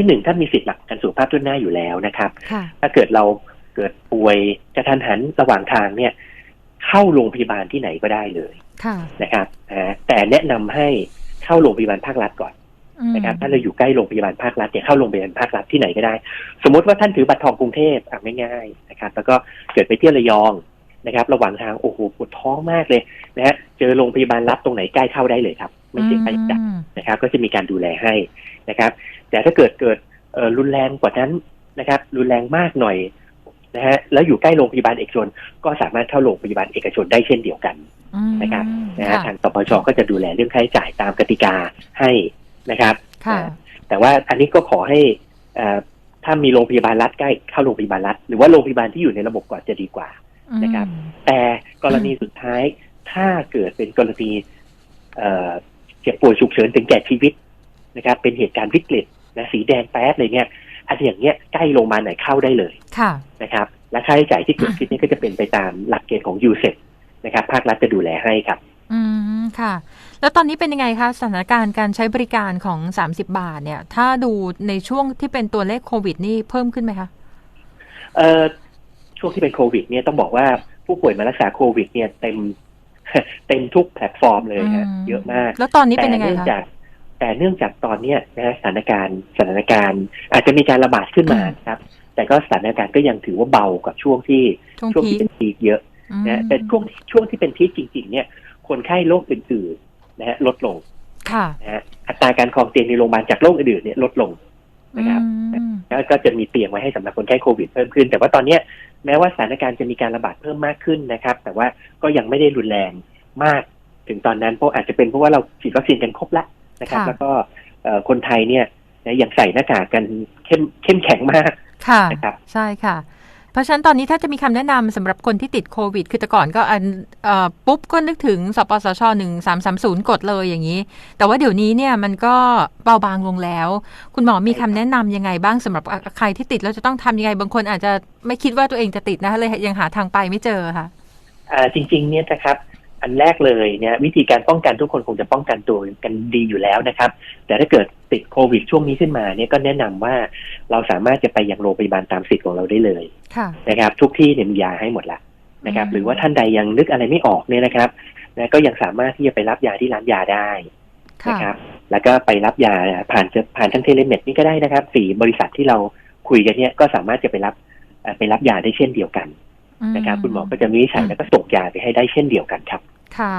ที่หนึ่งถ้ามีสิทธิ์หลักประกันสุขภาพทั่วหน้าอยู่แล้วนะครับค่ะถ้าเกิดเราเกิดป่วยกระทันหันระหว่างทางเนี่ย เข้าโรงพยาบาลที่ไหนก็ได้เลยค่ะนะครับอ่าแต่แนะนำให้เข้าโรงพยาบาลภาครัฐก่อนอืมนะครับถ้าเราอยู่ใกล้โรงพยาบาลภาครัฐเนี่ยเข้าโรงพยาบาลภาครัฐที่ไหนก็ได้ สมมติว่าท่านถือบัตรทองกรุงเทพอะไม่ง่ายนะครับ แล้วก็เกิดไปเที่ยวระยองนะครับ ระหว่างทางโอ้โหปวดท้องมากเลยนะฮะเจอโรงพยาบาลรัฐตรงไหนใกล้เข้าได้เลยครับ ไม่เสียค่าใช้จ่ายอืมนะครับ ก็จะมีการดูแลให้นะครับ แต่ถ้าเกิดเกิดเอ่อรุนแรงกว่านั้นนะครับ รุนแรงมากหน่อยนะฮะแล้วอยู่ใกล้โรงพยาบาลเอกชน ก็สามารถเข้าโรงพยาบาลเอกชนได้เช่นเดียวกันอืมนะครับนะฮะค่ะทางสปชก็จะดูแลเรื่องค่าใช้จ่ายตามกติกาให้นะครับค่ะแต่ว่าอันนี้ก็ขอให้เอ่อถ้ามีโรงพยาบาลรัฐใกล้เข้าโรงพยาบาลรัฐหรือว่าโรงพยาบาลที่อยู่ในระบบก่อนจะดีกว่านะครับอืมแต่กรณีสุดท้ายถ้าเกิดเป็นกรณี เอ่อเจ็บป่วยฉุกเฉินถึงแก่ชีวิตนะครับ เป็นเหตุการณ์วิกฤตนะสีแดงแป๊ดเลยเนี่ยอันอย่างเงี้ยใกล้โรงพยาบาลไหนเข้าได้เลยค่ะนะครับ และค่าใช้จ่ายที่เกิดขึ้นเนี่ยก็จะเป็นไปตามหลักเกณฑ์ของยูเซนะครับ ภาครัฐจะดูแลให้ครับ อืมค่ะ แล้วตอนนี้เป็นยังไงคะสถานการณ์การใช้บริการของ 30 บาท เนี่ย ถ้าดูในช่วงที่เป็นตัวเลขโควิดนี่เพิ่มขึ้นไหมคะเอ่อช่วงที่เป็นโควิด เนี่ยต้องบอกว่าผู้ป่วยมารักษาโควิด เนี่ยเต็ม เต็มทุกแพลตฟอร์มเลยฮะอืมเยอะมาก แล้วตอนนี้เป็นแต่ยังไงเนื่องคะจากแต่เนื่องจากตอนเนี้ยนะฮะสถานการณ์สถานการณ์ อาจจะมีการระบาดขึ้นมาครับ แต่ก็สถานการณ์ก็ยังถือว่าเบากว่าช่วงที่ช่วงช่วงพีที่คเป็นพีคเยอะอืมนะแต่ช่วงช่วงที่เป็นพีคจริง ๆ เนี่ย คนไข้โรคอื่นๆนะฮะลดลงค่ะนะฮะอัตราการครองเตียงในโรงพยาบาลจากโรคอื่นๆเนี่ยลดลงนะครับอืมแล้วก็จะมีเตียงไว้ให้สำหรับคนไข้โควิดเพิ่มขึ้น แต่ว่าตอนเนี้ย แม้ว่าสถานการณ์จะมีการระบาดเพิ่มมากขึ้นนะครับ แต่ว่าก็ยังไม่ได้รุนแรงมากถึงตอนนั้นเพราะอาจจะเป็นเพราะว่าเราฉีดวัคซีนกันครบแล้วนะครับค่ะแล้วก็เอ่อคนไทยเนี่ยนะยังใส่หน้ากากกันเข้มเข้มแข็งมากค่ะนะครับ ใช่ค่ะ เพราะฉะนั้นตอนนี้ถ้าจะมีคำแนะนำสำหรับคนที่ติดโควิด คือแต่ก่อนก็อันปุ๊บก็นึกถึงสปสชหนึ่งสามสามศูนย์กดเลยอย่างนี้ แต่ว่าเดี๋ยวนี้เนี่ยมันก็เบาบางลงแล้ว คุณหมอมีคำแนะนำยังไงบ้างสำหรับใครที่ติดแล้วจะต้องทำยังไงบางคนอาจจะไม่คิดว่าตัวเองจะติดนะคะเลยยังหาทางไปไม่เจอค่ะจริง ๆ เนี่ยนะครับอันแรกเลยเนี่ยวิธีการป้องกันทุกคนคงจะป้องกันตัวกันดีอยู่แล้วนะครับ แต่ถ้าเกิด ติดโควิดช่วงนี้ขึ้นมาเนี่ยก็แนะนำว่าเราสามารถจะไปยังโรงพยาบาลตามสิทธิ์ของเราได้เลยค่ะนะครับ ทุกที่เนี่ยมียาให้หมดละนะครับอืมหรือว่าท่านใดยังนึกอะไรไม่ออกเนี่ยนะครับนะก็ยังสามารถที่จะไปรับยาที่ร้านยาได้ค่ะนะครับ แล้วก็ไปรับยาผ่านจะผ่านทางเทเลเมดนี่ก็ได้นะครับสี่บริษัทที่เราคุยกันเนี่ยก็สามารถจะไปรับเอ่อไปรับยาได้เช่นเดียวกันนะครับคุณหมอก็จะวินิจฉัยแล้วก็ส่งยาไปให้ได้เช่นเดียวกันครับ ค่ะ